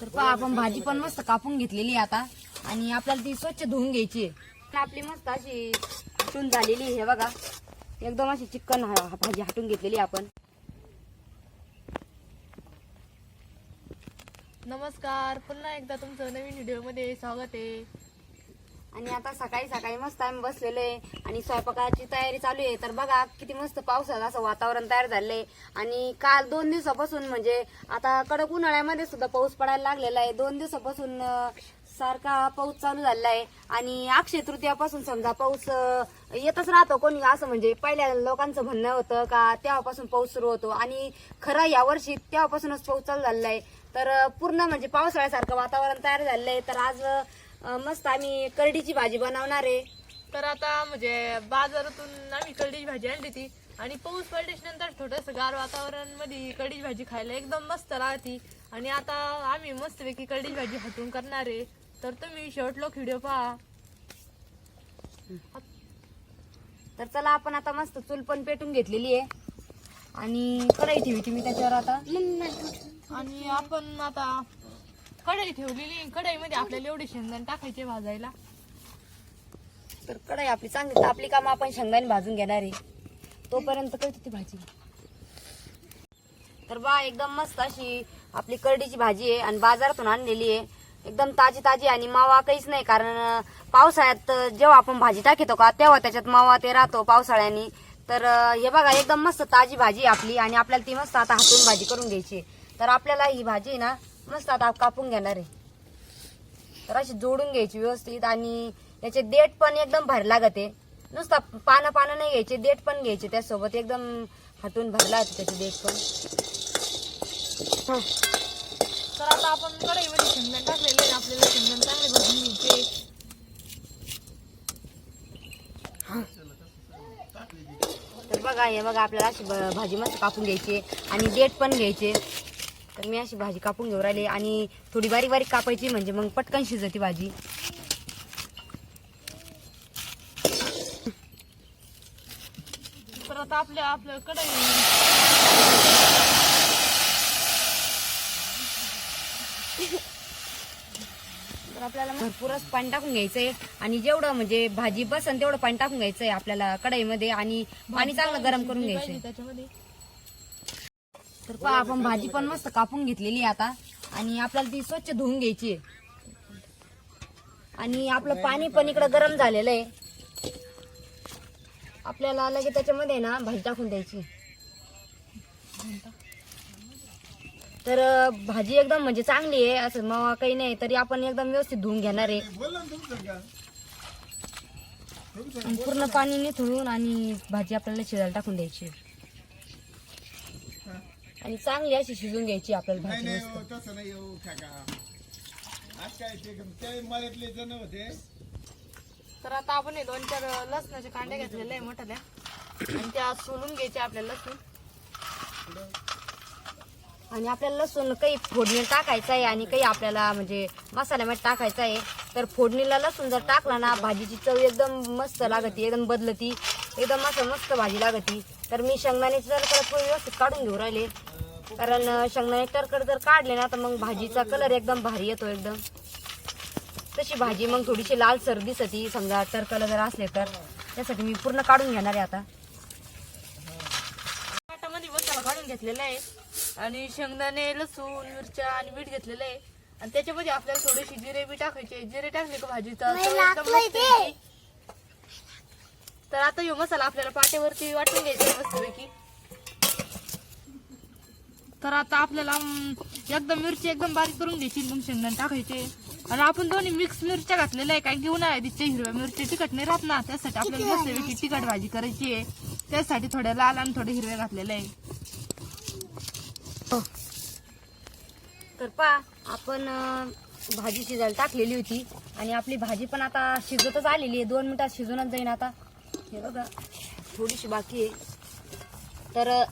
तर पहा आपण भाजी पण मस्त कापून घेतलेली आहे आता. आणि आपल्याला ती स्वच्छ धुवून घ्यायची आहे. आपली मस्त अशी हटून झालेली हे बघा. एकदम अशी चिकन भाजी हटून घेतलेली आपण. नमस्कार पुन्हा एकदा तुमचं नवीन व्हिडिओमध्ये स्वागत आहे. आणि आता सकाळी सकाळी मस्त आम्ही बसलेलो आहे. आणि स्वयंपाकाची तयारी चालू आहे. तर बघा किती मस्त पावसाचं असं वातावरण तयार झालंय. आणि काल दोन दिवसापासून म्हणजे आता कडक उन्हाळ्यामध्ये सुद्धा पाऊस पडायला लागलेला आहे. दोन दिवसापासून सारखा पाऊस चालू झालेला आहे आणि अक्षय तृतीयापासून समजा पाऊस येतच राहतो. कोणी असं म्हणजे पहिल्या लोकांचं म्हणणं होतं का तेव्हापासून पाऊस सुरू होतो. आणि खरं या वर्षी तेव्हापासूनच पाऊस चालू झालेला आहे तर पूर्ण म्हणजे पावसाळ्यासारखं वातावरण तयार झालेलं आहे तर आज मस्त आम्ही करडीची भाजी बनवणार आहे. तर आता म्हणजे बाजारातून आम्ही कढीची भाजी आणली ती आणि पाऊस पडल्याच्या नंतर थोडस गार वातावरणमध्ये कढीची भाजी खायला एकदम मस्त राहती आणि आता आम्ही मस्तपैकी कढीची भाजी हटून करणार आहे. तर तुम्ही शेवट लोक व्हिडिओ पहा. तर चला आपण आता मस्त चूल पण पेटून घेतलेली आहे. आणि कढई ठेवते मी त्याच्यावर आता. आणि आपण आता कढई ठेवलेली कढईमध्ये आपल्याला एवढे शेंगदाणे टाकायचे भाजायला. तर कढाई आपली चांगली आपली कामं आपण शेंगदाणे भाजून घेणार आहे. तोपर्यंत कळते ती भाजी. तर बा एकदम मस्त अशी आपली करडीची भाजी आहे आणि बाजारातून आणलेली आहे. एकदम ताजी ताजी आणि मावा काहीच नाही कारण पावसाळ्यात जेव्हा आपण भाजी टाकतो का तेव्हा त्याच्यात मावा ते राहतो पावसाळ्याने. तर हे बघा एकदम मस्त ताजी भाजी आहे आपली आणि आपल्याला ती मस्त आता हातून भाजी करून घ्यायची तर आपल्याला ही भाजी आहे ना मस्त आता कापून घेणार आहे. तर अशी जोडून घ्यायची व्यवस्थित आणि याचे देठ पण एकदम भारी लागत. आहे नुसता पानं पानं नाही घ्यायचे देठ पण घ्यायचे. त्यासोबत एकदम हटून भरला होते त्याचे देठ पण. तर आता आपण कढईमध्ये शेंगदाणे टाकलेले. आपल्याला शेंगदाणे चांगले भाजून घ्यायचे. तर बघा हे बघा आपल्याला अशी भाजी मस्त कापून घ्यायची. आणि देठ पण घ्यायचे. तर मी अशी भाजी कापून घेऊन राहिली. आणि थोडी बारीक बारीक कापायची म्हणजे मग पटकन शिजती भाजी. आता आपल्या आपल्या कढई. तर आपल्याला भरपूरच पाणी टाकून घ्यायचंय. आणि जेवढं म्हणजे भाजी बसन तेवढं पाणी टाकून घ्यायचंय आपल्याला कढईमध्ये आणि पाणी चांगलं गरम करून घ्यायचंय. त्याच्यामध्ये. तर पहा आपण भाजी पण मस्त कापून घेतलेली आहे आता. आणि आपल्याला ती स्वच्छ धुवून घ्यायची आहे. आणि आपलं पाणी पण इकडं गरम झालेलं आहे. आपल्याला लगेच त्याच्यामध्ये ना भाजी टाकून द्यायची. तर भाजी एकदम म्हणजे चांगली आहे. असं मग काही नाही तरी आपण एकदम व्यवस्थित धुवून घेणार आहे. पूर्ण पाणी निथळून आणि भाजी आपल्याला शिजायला टाकून द्यायची. आणि चांगली अशी शिजून घ्यायची आपल्याला नाही भाजी तर आता आपण हे दोन चार लसणाचे कांडे घेतलेले आहे मोठ्याल्या आणि त्या सोलून घ्यायचे आपल्याला लसूण. आणि आपल्याला लसूण काही फोडणी टाकायचं आहे आणि काही आपल्याला म्हणजे मसाल्यामध्ये टाकायचं आहे तर फोडणीला लसूण जर टाकला ना भाजीची चव एकदम मस्त लागती एकदम बदलती एकदम असं मस्त भाजी लागती. तर मी शेंगदाण्याची जर परत व्यवस्थित काढून घेऊ राहिले. कारण अं, शेंगदाणे जर काढले ना तर मग भाजीचा कलर एकदम भारी येतो एकदम. तशी भाजी मग थोडीशी लालसर दिसती समजा टरकल जर असले तर त्यासाठी मी पूर्ण काढून घेणार आहे आता. ताटामध्ये मसाला काढून घेतलेला आहे. आणि शेंगदाणे लसूण मिरच्या आणि मीठ घेतलेलं आहे. आणि त्याच्यामध्ये आपल्याला थोडीशी जिरे बी टाकायचे. जिरे टाकले का येते. तर आता ह्यो मसाला आपल्याला पाट्यावरती वाटून घ्यायचा मस्तपैकी. तर आता आपल्याला एकदम मिरची एकदम बारीक करून घ्यायची मग शेंगदाणे टाकायचे. आणि आपण दोन्ही मिक्स मिरच्या घातलेल्या आहे कारण की उन्हाळ्यात तिच्या हिरव्या मिरची तिखट नाही राहत ना. त्यासाठी आपल्याला मस्तपैकी तिखट भाजी करायची आहे. त्यासाठी थोड्या लाल आणि थोडे हिरव्या घातलेल्या आहे तर पा आपण भाजी शिजायला टाकलेली होती. आणि आपली भाजी पण आता शिजतच आलेली आहे. दोन मिनिटात शिजूनच जाईन आता. हे बघा थोडीशी बाकी आहे. तर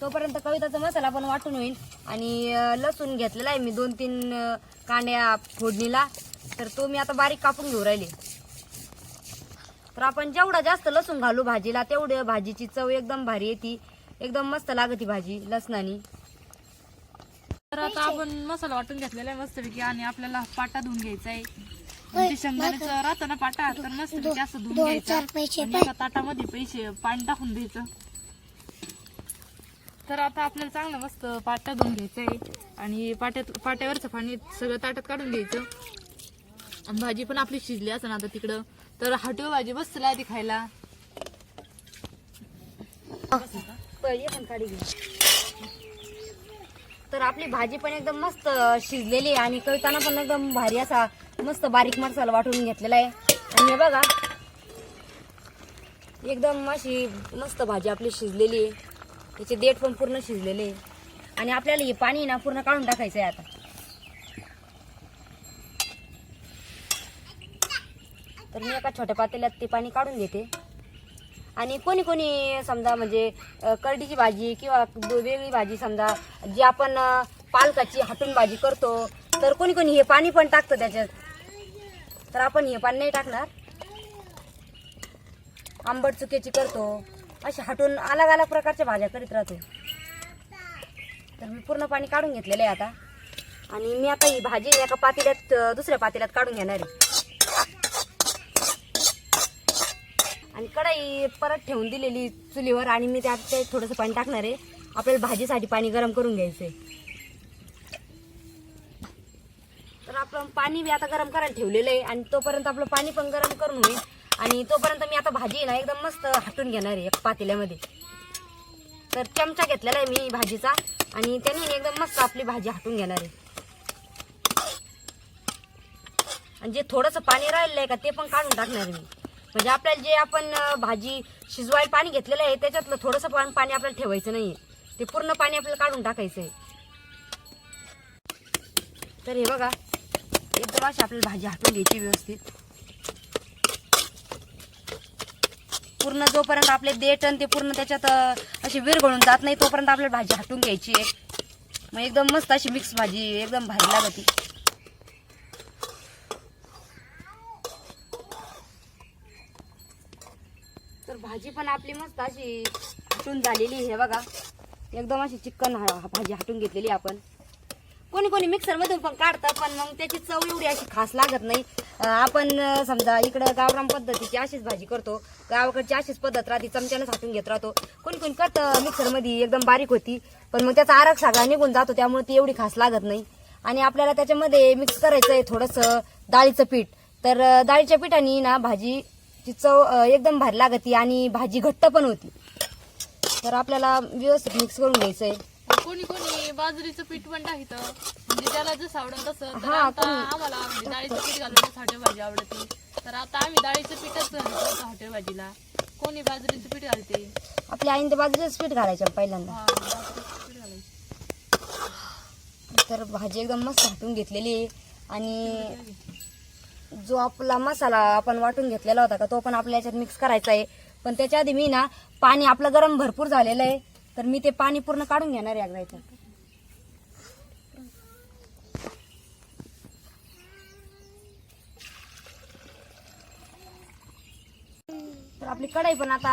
तोपर्यंत कविताचा मसाला पण वाटून होईल. आणि लसूण घेतलेला आहे मी. दोन तीन कांड्या फोडणीला तर तो मी आता बारीक कापून घेऊ राहिले. तर आपण जेवढा जास्त लसूण घालू भाजीला तेवढं भाजीची चव एकदम भारी येते. एकदम मस्त लागती भाजी लसणानी. तर आता आपण मसाला वाटून घेतलेला आहे मस्तपैकी आणि आपल्याला पाटा धुवून घ्यायचा आहे. शेंगदाण्याचं राहतं ना पाटा तर मस्तपैकी असं धुवून घ्यायचं. ताटामध्ये पैसे पाणी टाकून द्यायचं. तर आता आपल्याला चांगलं मस्त पाटा धुवून घ्यायचं आहे आणि पाट्यात पाट्यावरचं पाणी सगळं ताटात काढून घ्यायचं. आणि भाजी पण आपली शिजली असं ना आता तिकडं. तर हटव भाजी बसला ती खायला. ये पण तर आपली भाजी पण एकदम मस्त शिजलेली आहे आणि कविताना पण एकदम भारी असा मस्त बारीक मसाला वाटून घेतलेला आहे. आणि बघा. एकदम अशी मस्त भाजी आपली शिजलेली आहे. त्याचे देठ पण पूर्ण शिजलेले आणि आपल्याला हे पाणी ना पूर्ण काढून टाकायचं आहे आता. तर मी एका छोट्या पातेल्यात ते पाणी काढून घेते. आणि कोणी कोणी समजा म्हणजे करडीची भाजी किंवा वेगळी भाजी समजा जी आपण पालकाची हाटून भाजी करतो तर कोणी कोणी हे पाणी पण टाकतं त्याच्यात. तर आपण हे पाणी नाही टाकणार. आंबट चुक्याची करतो. असे हटून अलग अलग प्रकारच्या भाज्या करीत राहतो. तर मी पूर्ण पाणी काढून घेतलेलं आहे आता. आणि मी आता ही भाजी एका पातेल्यात दुसऱ्या पातेल्यात काढून घेणार आहे. आणि कढाई परत ठेवून दिलेली चुलीवर आणि मी त्यात ते थोडंसं पाणी टाकणार आहे. आपल्याला भाजीसाठी पाणी गरम करून घ्यायचं आहे. तर आपण पाणी बी आता गरम करायला ठेवलेलं आहे आणि तोपर्यंत आपलं पाणी पण गरम करून होईल. आणि तोपर्यंत मी आता भाजी आहे ना एकदम मस्त हटून घेणार आहे पातेल्यामध्ये. तर चमचा घेतलेला आहे मी भाजीचा आणि त्याने एकदम मस्त आपली भाजी हटून घेणार आहे. आणि जे थोडंसं पाणी राहिलेलं आहे का ते पण काढून टाकणार आहे मी. म्हणजे आपल्याला जे आपण भाजी शिजवायला पाणी घेतलेलं आहे त्याच्यातलं थोडंसं पण पाणी आपल्याला ठेवायचं नाही ते पूर्ण पाणी आपल्याला काढून टाकायचं आहे. तर हे बघा एकदम अशी आपल्याला भाजी हाटून घ्यायची व्यवस्थित. पूर्ण जोपर्यंत आपले देठ आणि ते पूर्ण त्याच्यात अशी विरघळून जात नाही तोपर्यंत आपल्याला भाजी हटून घ्यायची आहे. मग एकदम मस्त अशी मिक्स भाजी एकदम भारी लागते तर भाजी पण आपली मस्त अशी हटून झालेली आहे बघा. एकदम अशी चिकन भाजी हटून घेतलेली आपण. कोणी कोणी मिक्सर मधून पण काढतात पण मग त्याची चव एवढी अशी खास लागत नाही. आपण समजा इकडं गावराम पद्धतीची अशीच भाजी करतो. गावाकडची अशीच पद्धत राहते चमच्यानंच हाटून घेत राहतो. कोणी कोणी करतं मिक्सरमध्ये एकदम बारीक होती पण मग त्याचा आरग सगळा निघून जातो त्यामुळे ती एवढी खास लागत नाही. आणि आपल्याला त्याच्यामध्ये मिक्स करायचं आहे थोडंसं डाळीचं पीठ. तर डाळीच्या पिठाने ना भाजीची चव एकदम भारी लागते आणि भाजी घट्ट पण होती. तर आपल्याला व्यवस्थित मिक्स करून घ्यायचं आहे कोणी कोणी बाजरीचं पीठ पण टाकतं. म्हणजे ज्याला जसं आवडत तसं. तर हा, आता कोणी- आम्हाला म्हणजे डाळीचं पीठ घालूनच हॉटेल भाजी आवडते. तर आता आम्ही डाळीचं पीठच घालतो हॉटेल भाजीला कोणी बाजरीचं पीठ घालते. आपल्या आईने ते बाजरीचं पीठ घालायचं पहिल्यांदा. हा, बाजरीचं पीठ घालायचं. तर भाजी एकदम मस्त हटून घेतलेली आहे. आणि जो आपला मसाला आपण वाटून घेतलेला होता का तो पण आपल्या याच्यात मिक्स करायचा आहे. पण त्याच्या आधी मी ना पाणी आपलं गरम भरपूर झालेलं आहे. तर मी ते पाणी पूर्ण काढून घेणार आहे एकदा तर आपली कढाई पण आता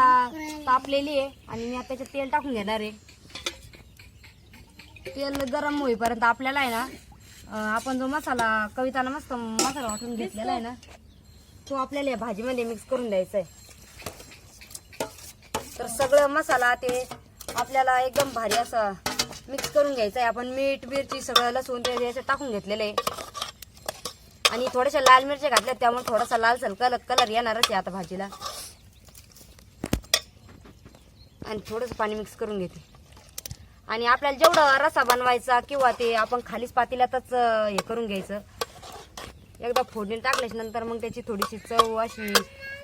तापलेली आहे आणि मी आता त्याच्यात तेल टाकून घेणार आहे. तेल गरम होईपर्यंत आपल्याला आहे ना आपण जो मसाला कविताला मस्त मसाला वाटून घेतलेला आहे ना तो आपल्याला या भाजीमध्ये मिक्स करून द्यायचा आहे. तर सगळं मसाला ते आपल्याला एकदम भारी असं मिक्स करून घ्यायचं आहे आपण मीठ मिरची सगळं लसूण ते असं टाकून घेतलेलं. आहे आणि थोड्याशा लाल मिरच्या घातल्या त्यामुळे थोडासा लालसर कलर कलर येणारच आहे आता भाजीला. आणि थोडंसं पाणी मिक्स करून घेते. आणि आपल्याला जेवढं रसा बनवायचा किंवा ते आपण खालीच पातेल्यातच हे करून घ्यायचं. एकदा फोडणी टाकल्याच्या नंतर मग त्याची थोडीशी चव अशी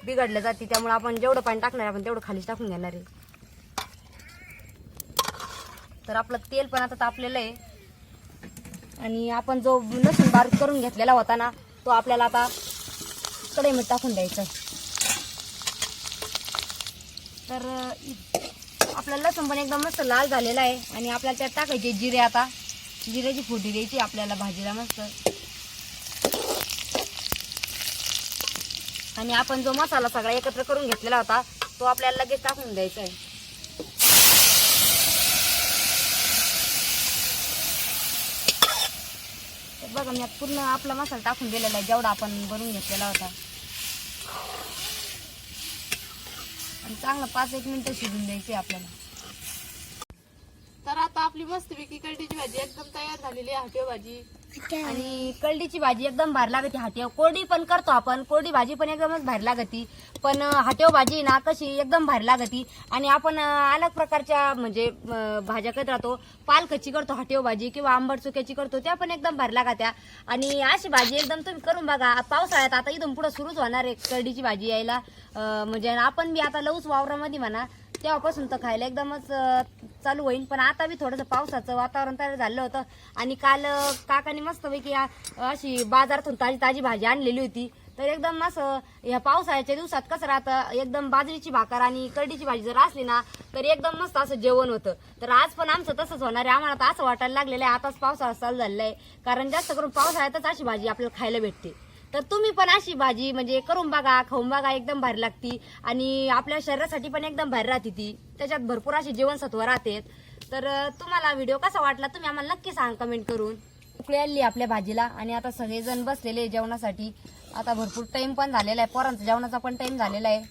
बिघडल्या जाते. त्यामुळे आपण जेवढं पाणी टाकणार आपण तेवढं खालीच टाकून घेणार आहे. तर आपलं तेल पण आता तापलेलं आहे. आणि आपण जो लसूण बारीक करून घेतलेला होता ना तो आपल्याला आता कडेमीठ टाकून द्यायचा आहे. तर आपला लसूण पण एकदम मस्त लाल झालेला आहे. आणि आपल्याला त्यात टाकायचे जिरे आता. जिऱ्याची फोडी द्यायची आपल्याला भाजीला मस्त. आणि आपण जो मसाला सगळा एकत्र करून घेतलेला होता तो आपल्याला लगेच टाकून द्यायचा आहे. बघा मी पूर्ण आपला मसाला टाकून दिलेला आहे जेवढा आपण बनवून घेतलेला होता. आणि चांगलं पाच एक मिनिटं शिजून द्यायची आपल्याला. तर आता आपली मस्तपैकी कळटीची भाजी एकदम तयार झालेली आहे हटिओ भाजी. आणि कळडीची भाजी एकदम भारी लागते. हाटेव कोरडी पण करतो आपण. कोरडी भाजी पण एकदमच भारी लागती. पण हाटेव भाजी ना कशी एकदम भारी लागती. आणि आपण अलग प्रकारच्या म्हणजे भाज्या करत राहतो. पालकची करतो हाटेव भाजी किंवा आंबट चुक्याची करतो. त्या पण एकदम भारी लागत्या. आणि अशी भाजी एकदम तुम्ही करून बघा. पावसाळ्यात आता इथून पुढे सुरूच होणार आहे कळडीची भाजी यायला. म्हणजे आपण बी आता लवूच वावरामध्ये म्हणा. तेव्हापासून तर खायला एकदमच चालू होईल पण आता बी थोडंसं पावसाचं वातावरण तयार झालं होतं. आणि काल काकाने मस्तपैकी अशी बाजारातून ताजी ताजी भाजी आणलेली होती. तर एकदम असं ह्या पावसाळ्याच्या दिवसात कसं राहतं एकदम बाजरीची भाकर आणि करडीची भाजी जर असली ना तर एकदम मस्त असं जेवण होतं. तर आज पण आमचं तसंच होणार आहे. आम्हाला तर असं वाटायला लागलेलं आहे आताच पावसाळा चालू झालेला आहे. कारण जास्त करून पावसाळ्यातच अशी भाजी आपल्याला खायला भेटते. तर तुम्ही पण अशी भाजी म्हणजे करून बघा खाऊन बघा एकदम भारी लागती. आणि आपल्या शरीरासाठी पण एकदम भारी राहते ती. त्याच्यात भरपूर असे जीवनसत्व राहतात तर तुम्हाला व्हिडिओ कसा वाटला तुम्ही आम्हाला नक्की सांग कमेंट करून. उकळी आली आपल्या भाजीला आणि आता सगळेजण बसलेले जेवणासाठी. आता भरपूर टाइम पण झालेला आहे. पोरांचा जेवणाचा पण टाइम झालेला आहे.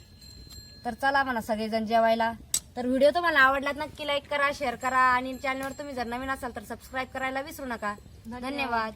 तर चला म्हणा सगळेजण जेवायला. तर व्हिडिओ तुम्हाला आवडला नक्की लाईक करा शेअर करा. आणि चॅनलवर तुम्ही जर नवीन असाल तर सबस्क्राईब करायला विसरू नका. धन्यवाद.